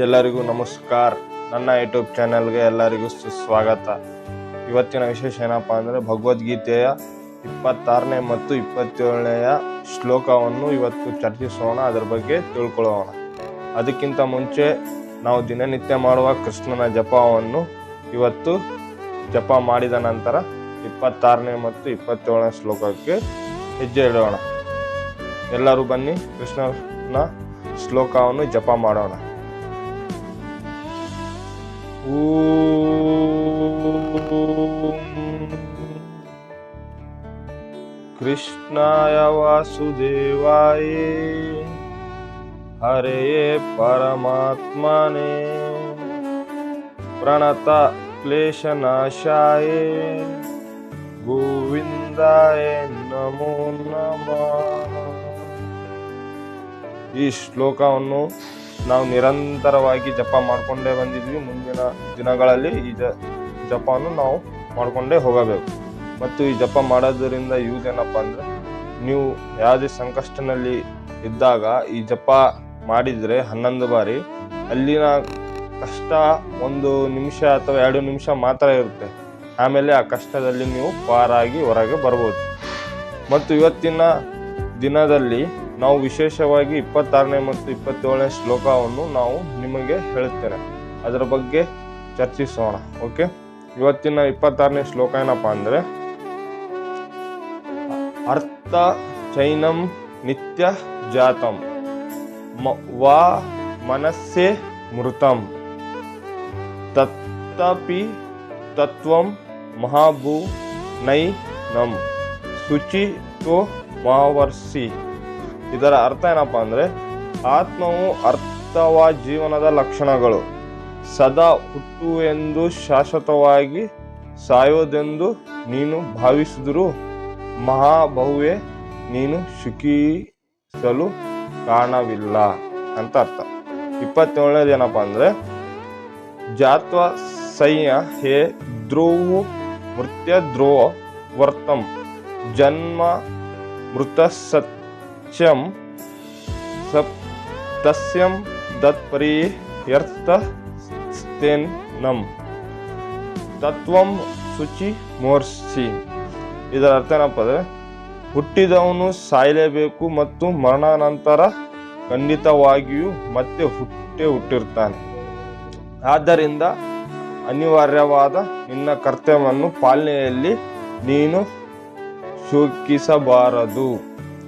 ಎಲ್ಲರಿಗೂ ನಮಸ್ಕಾರ. ನನ್ನ ಯೂಟ್ಯೂಬ್ ಚಾನೆಲ್ಗೆ ಎಲ್ಲರಿಗೂ ಸುಸ್ವಾಗತ. ಇವತ್ತಿನ ವಿಶೇಷ ಏನಪ್ಪ ಅಂದರೆ ಭಗವದ್ಗೀತೆಯ ಇಪ್ಪತ್ತಾರನೇ ಮತ್ತು ಇಪ್ಪತ್ತೇಳನೆಯ ಶ್ಲೋಕವನ್ನು ಇವತ್ತು ಚರ್ಚಿಸೋಣ, ಅದರ ಬಗ್ಗೆ ತಿಳ್ಕೊಳ್ಳೋಣ. ಅದಕ್ಕಿಂತ ಮುಂಚೆ ನಾವು ದಿನನಿತ್ಯ ಮಾಡುವ ಕೃಷ್ಣನ ಜಪವನ್ನು ಇವತ್ತು ಜಪ ಮಾಡಿದ ನಂತರ ಇಪ್ಪತ್ತಾರನೇ ಮತ್ತು ಇಪ್ಪತ್ತೇಳನೇ ಶ್ಲೋಕಕ್ಕೆ ಹೆಜ್ಜೆ ಇಡೋಣ. ಎಲ್ಲರೂ ಬನ್ನಿ ಕೃಷ್ಣನ ಶ್ಲೋಕವನ್ನು ಜಪ ಮಾಡೋಣ. कृष्णाय वासुदेवाय हरे परमात्मने प्रणत क्लेशनाशाय గోవిందాయ నమో నమ ఈ శ్లోకమును ನಾವು ನಿರಂತರವಾಗಿ ಜಪ ಮಾಡಿಕೊಂಡೇ ಬಂದಿದ್ವಿ. ಮುಂದಿನ ದಿನಗಳಲ್ಲಿ ಈ ಜ ಜಪವನ್ನು ನಾವು ಮಾಡಿಕೊಂಡೇ ಹೋಗಬೇಕು. ಮತ್ತು ಈ ಜಪ ಮಾಡೋದರಿಂದ ಯೂಸ್ ಏನಪ್ಪ ಅಂದರೆ, ನೀವು ಯಾವುದೇ ಸಂಕಷ್ಟನಲ್ಲಿ ಇದ್ದಾಗ ಈ ಜಪ ಮಾಡಿದರೆ ಹನ್ನೊಂದು ಬಾರಿ ಅಲ್ಲಿನ ಕಷ್ಟ ಒಂದು ನಿಮಿಷ ಅಥವಾ ಎರಡು ನಿಮಿಷ ಮಾತ್ರ ಇರುತ್ತೆ. ಆಮೇಲೆ ಆ ಕಷ್ಟದಲ್ಲಿ ನೀವು ಪಾರಾಗಿ ಹೊರಗೆ ಬರ್ಬೋದು. ಮತ್ತು ಇವತ್ತಿನ ದಿನದಲ್ಲಿ ನಾವು ವಿಶೇಷವಾಗಿ ಇಪ್ಪತ್ತಾರನೇ ಮತ್ತು ಇಪ್ಪತ್ತೇಳನೇ ಶ್ಲೋಕವನ್ನು ನಾವು ನಿಮಗೆ ಹೇಳುತ್ತೇನೆ. ಅದರ ಬಗ್ಗೆ ಚರ್ಚಿಸೋಣ, ಓಕೆ? ಇವತ್ತಿನ ಇಪ್ಪತ್ತಾರನೇ ಶ್ಲೋಕ ಏನಪ್ಪ ಅಂದರೆ, ಅರ್ಥ ಚೈನಂ ನಿತ್ಯ ಜಾತಂ ಮ- ವಾ ಮನಸ್ಸೇ ಮೃತಂ ತತ್ತಪಿ ತತ್ವಂ ಮಹಾಭೂ ನೈ ನಂ ತೋ ಮಾವರ್ಸಿ ಇದರ ಅರ್ಥ ಏನಪ್ಪ ಅಂದರೆ ಆತ್ಮವು ಅರ್ಥವ ಜೀವನದ ಲಕ್ಷಣಗಳು. ಸದಾ ಹುಟ್ಟುವೆಂದು ಶಾಶ್ವತವಾಗಿ ಸಾಯೋದೆಂದು ನೀನು ಭಾವಿಸಿದರೂ ಮಹಾಬಹುವೆ ನೀನು ಸುಖಿಸಲು ಕಾರಣವಿಲ್ಲ ಅಂತ ಅರ್ಥ. ಇಪ್ಪತ್ತೇಳನೇದು ಏನಪ್ಪ ಅಂದರೆ ಜಾತ್ವ ಸೈಯ ಹೇ ಧ್ರುವು ಮೃತ್ಯ ಧ್ರುವ ವರ್ತಂ ಜನ್ಮ ಮೃತ ಸತ್ಯಂ ಸಪ್ ತಸ್ಯಂ ದತ್ಪರ್ಯರ್ಥ ನಂ ತತ್ವಂ ಶುಚಿ ಮೋರ್ಸಿ ಇದರ ಅರ್ಥ ಏನಪ್ಪ ಅಂದರೆ, ಹುಟ್ಟಿದವನು ಸಾಯಲೇಬೇಕು ಮತ್ತು ಮರಣಾನಂತರ ಖಂಡಿತವಾಗಿಯೂ ಮತ್ತೆ ಹುಟ್ಟೇ ಹುಟ್ಟಿರ್ತಾನೆ. ಆದ್ದರಿಂದ ಅನಿವಾರ್ಯವಾದ ನಿನ್ನ ಕರ್ತವ್ಯವನ್ನು ಪಾಲನೆಯಲ್ಲಿ ನೀನು ಶೋಕಿಸಬಾರದು.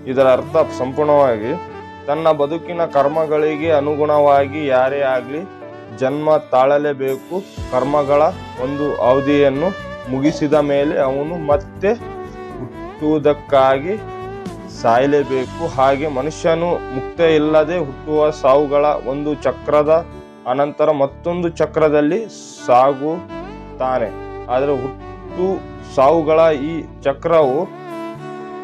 ಇದರ ಅರ್ಥ ಸಂಪೂರ್ಣವಾಗಿ ತನ್ನ ಬದುಕಿನ ಕರ್ಮಗಳಿಗೆ ಅನುಗುಣವಾಗಿ ಯಾರೇ ಆಗಲಿ ಜನ್ಮ ತಾಳಲೇಬೇಕು. ಕರ್ಮಗಳ ಒಂದು ಅವಧಿಯನ್ನು ಮುಗಿಸಿದ ಮೇಲೆ ಅವನು ಮತ್ತೆ ಹುಟ್ಟುವುದಕ್ಕಾಗಿ ಸಾಯಲೇಬೇಕು. ಹಾಗೆ ಮನುಷ್ಯನು ಮುಕ್ತ ಇಲ್ಲದೆ ಹುಟ್ಟುವ ಸಾವುಗಳ ಒಂದು ಚಕ್ರದ ಅನಂತರ ಮತ್ತೊಂದು ಚಕ್ರದಲ್ಲಿ ಸಾಗುತ್ತಾನೆ. ಆದರೆ ಹುಟ್ಟು ಸಾವುಗಳ ಈ ಚಕ್ರವು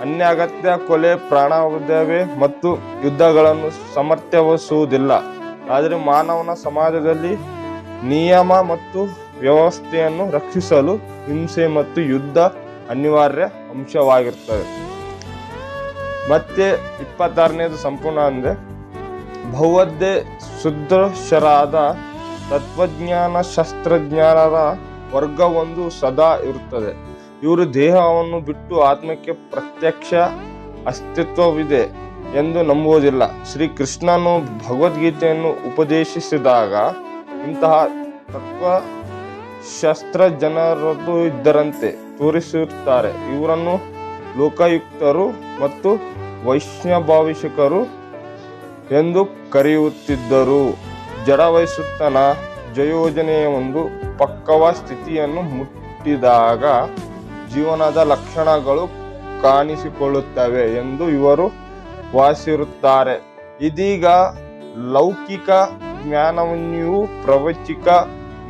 ಅನ್ಯಾಗತ್ಯ ಕೊಲೆ ಪ್ರಾಣಾವಧವೇ ಮತ್ತು ಯುದ್ಧಗಳನ್ನು ಸಮರ್ಥ್ಯವಿಸುವುದಿಲ್ಲ ಆದರೆ ಮಾನವನ ಸಮಾಜದಲ್ಲಿ ನಿಯಮ ಮತ್ತು ವ್ಯವಸ್ಥೆಯನ್ನು ರಕ್ಷಿಸಲು ಹಿಂಸೆ ಮತ್ತು ಯುದ್ಧ ಅನಿವಾರ್ಯ ಅಂಶವಾಗಿರ್ತದೆ ಮತ್ತೆ ಇಪ್ಪತ್ತಾರನೇದು ಸಂಪೂರ್ಣ ಅಂದರೆ ಭೌವದ್ದೆ ಸುದೃಶರಾದ ತತ್ವಜ್ಞಾನ ಶಾಸ್ತ್ರಜ್ಞಾನರ ವರ್ಗವೊಂದು ಸದಾ ಇರುತ್ತದೆ. ಇವರು ದೇಹವನ್ನು ಬಿಟ್ಟು ಆತ್ಮಕ್ಕೆ ಪ್ರತ್ಯಕ್ಷ ಅಸ್ತಿತ್ವವಿದೆ ಎಂದು ನಂಬುವುದಿಲ್ಲ. ಶ್ರೀ ಕೃಷ್ಣನು ಭಗವದ್ಗೀತೆಯನ್ನು ಉಪದೇಶಿಸಿದಾಗ ಇಂತಹ ತತ್ವ ಶಸ್ತ್ರ ಜನರದ್ದು ಇದ್ದರಂತೆ ತೋರಿಸುತ್ತಾರೆ ಇವರನ್ನು ಲೋಕಾಯುಕ್ತರು ಮತ್ತು ವೈಷ್ಣಭಾವಿಷಕರು ಎಂದು ಕರೆಯುತ್ತಿದ್ದರು. ಜಡವಯಸ್ಸುತ್ತನ ಜಯೋಜನೆಯ ಒಂದು ಪಕ್ಕವ ಸ್ಥಿತಿಯನ್ನು ಮುಟ್ಟಿದಾಗ ಜೀವನದ ಲಕ್ಷಣಗಳು ಕಾಣಿಸಿಕೊಳ್ಳುತ್ತವೆ ಎಂದು ಇವರು ವಾಸಿರುತ್ತಾರೆ. ಇದೀಗ ಲೌಕಿಕ ಜ್ಞಾನವನ್ನು ಪ್ರವಚಿಕ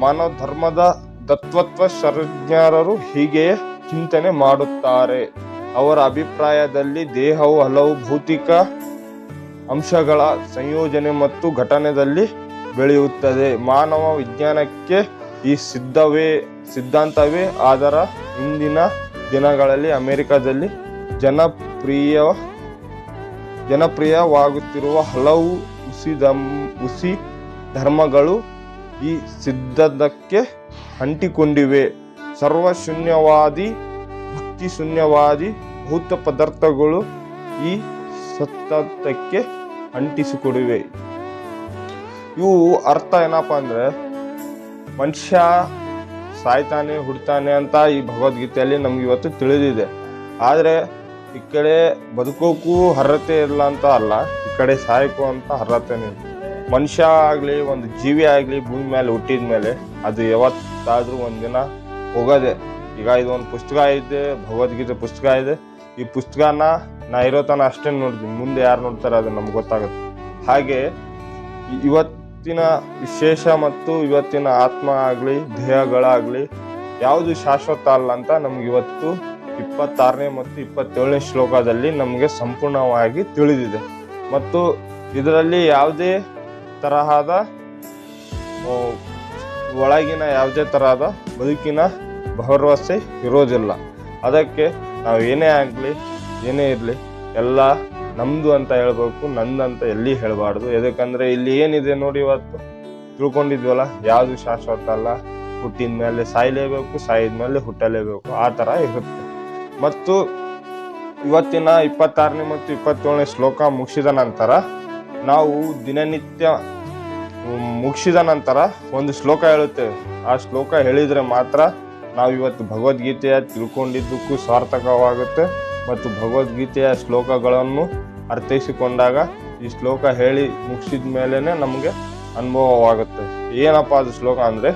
ಮನೋಧರ್ಮದ ತತ್ವತ್ವ ಸರ್ಜ್ಞರು ಹೀಗೆಯೇ ಚಿಂತನೆ ಮಾಡುತ್ತಾರೆ. ಅವರ ಅಭಿಪ್ರಾಯದಲ್ಲಿ ದೇಹವು ಹಲವು ಭೌತಿಕ ಅಂಶಗಳ ಸಂಯೋಜನೆ ಮತ್ತು ಘಟನೆಯಲ್ಲಿ ಬೆಳೆಯುತ್ತದೆ. ಮಾನವ ವಿಜ್ಞಾನಕ್ಕೆ ಈ ಸಿದ್ಧವೇ ಸಿದ್ಧಾಂತವೇ ಆದರ ಇಂದಿನ ದಿನಗಳಲ್ಲಿ ಅಮೆರಿಕದಲ್ಲಿ ಜನಪ್ರಿಯ ಜನಪ್ರಿಯವಾಗುತ್ತಿರುವ ಹಲವು ಉಸಿದಂ ಉಸಿ ಧರ್ಮಗಳು ಈ ಸಿದ್ಧದಕ್ಕೆ ಅಂಟಿಕೊಂಡಿವೆ. ಸರ್ವಶೂನ್ಯವಾದಿ ಭಕ್ತಿ ಶೂನ್ಯವಾದಿ ಭೂತ ಪದಾರ್ಥಗಳು ಈ ಸತ್ತಕ್ಕೆ ಅಂಟಿಸಿಕೊಡಿವೆ. ಇವು ಅರ್ಥ ಏನಪ್ಪ ಅಂದರೆ ಮನುಷ್ಯ ಸಾಯ್ತಾನೆ, ಹುಡ್ತಾನೆ ಅಂತ ಈ ಭಗವದ್ಗೀತೆಯಲ್ಲಿ ನಮ್ಗೆ ಇವತ್ತು ತಿಳಿದಿದೆ. ಆದರೆ ಈ ಕಡೆ ಬದುಕೋಕ್ಕೂ ಅರ್ಹತೆ ಇಲ್ಲ ಅಂತ ಅಲ್ಲ, ಈ ಕಡೆ ಸಾಯಕ್ಕೂ ಅಂತ ಅರ್ಹತೆನೇ ಮನುಷ್ಯ ಆಗಲಿ, ಒಂದು ಜೀವಿ ಆಗಲಿ, ಭೂಮಿ ಮೇಲೆ ಹುಟ್ಟಿದ ಮೇಲೆ ಅದು ಒಂದು ಒಂದಿನ ಹೋಗೋದೆ. ಈಗ ಇದು ಒಂದು ಪುಸ್ತಕ ಇದೆ, ಭಗವದ್ಗೀತೆ ಪುಸ್ತಕ ಇದೆ. ಈ ಪುಸ್ತಕನ ನಾ ಇರೋ ತನ ಅಷ್ಟೇ ನೋಡ್ತೀನಿ. ಮುಂದೆ ಯಾರು ನೋಡ್ತಾರೆ ಅದು ನಮ್ಗೆ ಗೊತ್ತಾಗುತ್ತೆ. ಹಾಗೆ ಇ- ಇವತ್ತಿನ ವಿಶೇಷ ಮತ್ತು ಇವತ್ತಿನ ಆತ್ಮ ಆಗಲಿ, ದೇಹಗಳಾಗಲಿ ಯಾವುದು ಶಾಶ್ವತ ಅಲ್ಲ ಅಂತ ನಮ್ಗೆ ಇವತ್ತು ಇಪ್ಪತ್ತಾರನೇ ಮತ್ತು ಇಪ್ಪತ್ತೇಳನೇ ಶ್ಲೋಕದಲ್ಲಿ ನಮಗೆ ಸಂಪೂರ್ಣವಾಗಿ ತಿಳಿದಿದೆ. ಮತ್ತು ಇದರಲ್ಲಿ ಯಾವುದೇ ತರಹದ ಒಳಗಿನ ಯಾವುದೇ ತರಹದ ಬದುಕಿನ ಭರವಸೆ ಇರೋದಿಲ್ಲ. ಅದಕ್ಕೆ ನಾವು ಏನೇ ಆಗಲಿ, ಏನೇ ಇರಲಿ, ಎಲ್ಲ ನಮ್ದು ಅಂತ ಹೇಳ್ಬೇಕು ನಂದು ಅಂತ ಎಲ್ಲಿ ಹೇಳಬಾರ್ದು? ಯಾಕಂದ್ರೆ ಇಲ್ಲಿ ಏನಿದೆ ನೋಡಿ ಇವತ್ತು? ತಿಳ್ಕೊಂಡಿದ್ವಲ್ಲ, ಯಾವುದು ಶಾಶ್ವತ ಅಲ್ಲ? ಹುಟ್ಟಿದ ಮೇಲೆ ಸಾಯ್ಲೇಬೇಕು, ಸಾಯಿದ ಮೇಲೆ ಹುಟ್ಟಲೇಬೇಕು, ಆ ಥರ ಇರುತ್ತೆ. ಮತ್ತು ಇವತ್ತಿನ ಇಪ್ಪತ್ತಾರನೇ ಮತ್ತು ಇಪ್ಪತ್ತೇಳನೇ ಶ್ಲೋಕ ಮುಗಿಸಿದ ನಂತರ ನಾವು ದಿನನಿತ್ಯ ಮುಗಿಸಿದ ನಂತರ ಒಂದು ಶ್ಲೋಕ ಹೇಳುತ್ತೇವೆ. ಆ ಶ್ಲೋಕ ಹೇಳಿದರೆ ಮಾತ್ರ ನಾವು ಇವತ್ತು ಭಗವದ್ಗೀತೆಯ ತಿಳ್ಕೊಂಡಿದ್ದಕ್ಕೂ ಸಾರ್ಥಕವಾಗುತ್ತೆ ಮತ್ತು ಭಗವದ್ಗೀತೆಯ ಶ್ಲೋಕಗಳನ್ನು ಅರ್ಥೈಸಿಕೊಂಡಾಗ ಈ ಶ್ಲೋಕ ಹೇಳಿ ಮುಗಿಸಿದ ಮೇಲೇ ನಮಗೆ ಅನುಭವವಾಗುತ್ತೆ. ಏನಪ್ಪ ಅದು ಶ್ಲೋಕ ಅಂದರೆ?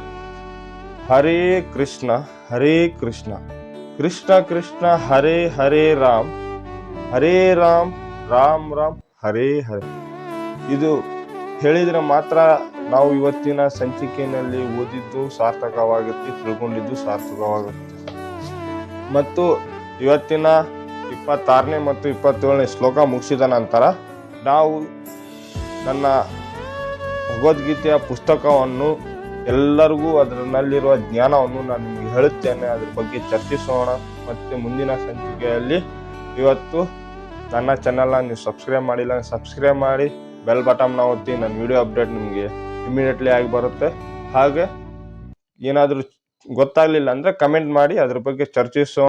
ಹರೇ ಕೃಷ್ಣ ಹರೇ ಕೃಷ್ಣ. ಕೃಷ್ಣ ಕೃಷ್ಣ, ಹರೇ ಹರೇ ರಾಮ್. ಹರೇ ರಾಮ್ ರಾಮ್ ರಾಮ್, ಹರೇ ಹರೇ. ಇದು ಹೇಳಿದರೆ ಮಾತ್ರ ನಾವು ಇವತ್ತಿನ ಸಂಚಿಕೆಯಲ್ಲಿ ಓದಿದ್ದು ಸಾರ್ಥಕವಾಗುತ್ತೆ ತಿಳ್ಕೊಂಡಿದ್ದು ಸಾರ್ಥಕವಾಗುತ್ತೆ ಮತ್ತು ಇವತ್ತಿನ ಇಪ್ಪತ್ತಾರನೇ ಮತ್ತು ಇಪ್ಪತ್ತೇಳನೇ ಶ್ಲೋಕ ಮುಗಿಸಿದ ನಂತರ ನಾವು ನನ್ನ ಭಗವದ್ಗೀತೆಯ ಪುಸ್ತಕವನ್ನು ಎಲ್ಲರಿಗೂ ಅದರಲ್ಲಿರುವ ಜ್ಞಾನವನ್ನು ನಾನು ನಿಮಗೆ ಹೇಳುತ್ತೇನೆ. ಅದ್ರ ಬಗ್ಗೆ ಚರ್ಚಿಸೋಣ. ಮತ್ತು ಮುಂದಿನ ಸಂಚಿಕೆಯಲ್ಲಿ ಇವತ್ತು ನನ್ನ ಚಾನಲ್ನ ನೀವು ಸಬ್ಸ್ಕ್ರೈಬ್ ಮಾಡಿಲ್ಲ ಸಬ್ಸ್ಕ್ರೈಬ್ ಮಾಡಿ ಬೆಲ್ ಬಟಮ್ನ ಒತ್ತಿ, ನನ್ನ ವಿಡಿಯೋ ಅಪ್ಡೇಟ್ ನಿಮಗೆ ಇಮಿಡಿಯೇಟ್ಲಿ ಆಗಿ ಬರುತ್ತೆ. ಹಾಗೆ ಏನಾದರೂ ಗೊತ್ತಾಗಲಿಲ್ಲ ಅಂದರೆ ಕಮೆಂಟ್ ಮಾಡಿ, ಅದ್ರ ಬಗ್ಗೆ ಚರ್ಚಿಸೋ